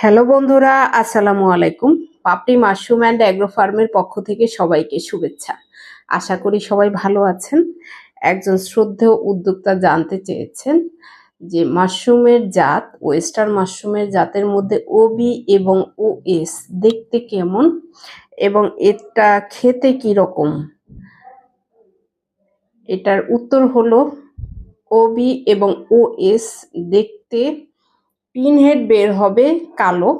Hello বন্ধুরা, আসসালামু আলাইকুম। পাপড়ি মাশরুম অ্যান্ড অ্যাগ্রো ফার্মের পক্ষ থেকে সবাইকে শুভেচ্ছা। আশা করি সবাই ভালো আছেন। একজন শ্রদ্ধেয় উদ্যোক্তা জানতে চেয়েছেন যে মাশরুমের জাত, ওয়েস্টার্ন মাশরুমের জাতের মধ্যে ওবি এবং ও এস দেখতে কেমন এবং এটা খেতে কি রকম? এটার উত্তর হলো ওবি এবং ও এস দেখতে পিনহেড বের হবে কালো,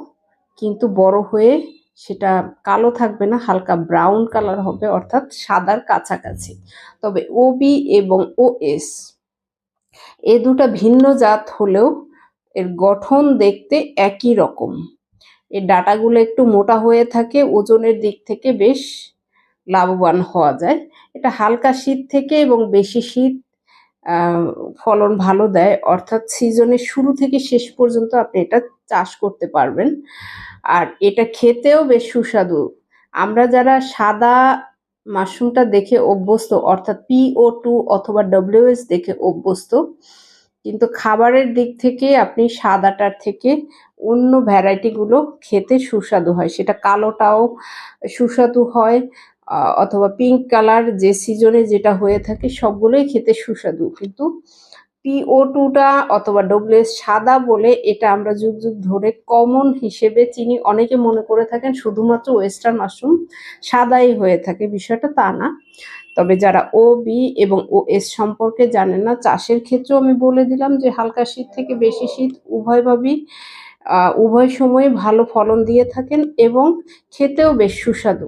কিন্তু বড় হয়ে সেটা কালো থাকবে না, হালকা ব্রাউন কালার হবে, অর্থাৎ সাদার কাছাকাছি। তবে ওবি এবং ও এস এ দুটা ভিন্ন জাত হলেও এর গঠন দেখতে একই রকম। এর ডাটাগুলো একটু মোটা হয়ে থাকে, ওজনের দিক থেকে বেশ লাভবান হওয়া যায়। এটা হালকা শীত থেকে এবং বেশি শীত ফলন ভালো দেয়, অর্থাৎ সিজনের শুরু থেকে শেষ পর্যন্ত আপনি এটা চাষ করতে পারবেন। আর এটা খেতেও বেশ সুস্বাদু। আমরা যারা সাদা মাশরুমটা দেখে অভ্যস্ত, অর্থাৎ পিও টু অথবা ডব্লিউএস দেখে অভ্যস্ত, কিন্তু খাবারের দিক থেকে আপনি সাদাটার থেকে অন্য ভ্যারাইটিগুলো খেতে সুস্বাদু হয়। সেটা কালোটাও সুস্বাদু হয় অথবা পিঙ্ক কালার যে সিজনে যেটা হয়ে থাকে, সবগুলোই খেতে সুস্বাদু। কিন্তু পিও টুটা অথবা ডব্লিউএস সাদা বলে এটা আমরা যুগ যুগ ধরে কমন হিসেবে চিনি। অনেকে মনে করে থাকেন শুধুমাত্র ওয়েস্টার্ন মাশরুম সাদাই হয়ে থাকে, বিষয়টা তা না। তবে যারা ও বি এবং ও এস সম্পর্কে জানেন না, চাষের ক্ষেত্রেও আমি বলে দিলাম যে হালকা শীত থেকে বেশি শীত উভয়ভাবেই উভয় সময়ে ভালো ফলন দিয়ে থাকেন এবং খেতেও বেশ সুস্বাদু।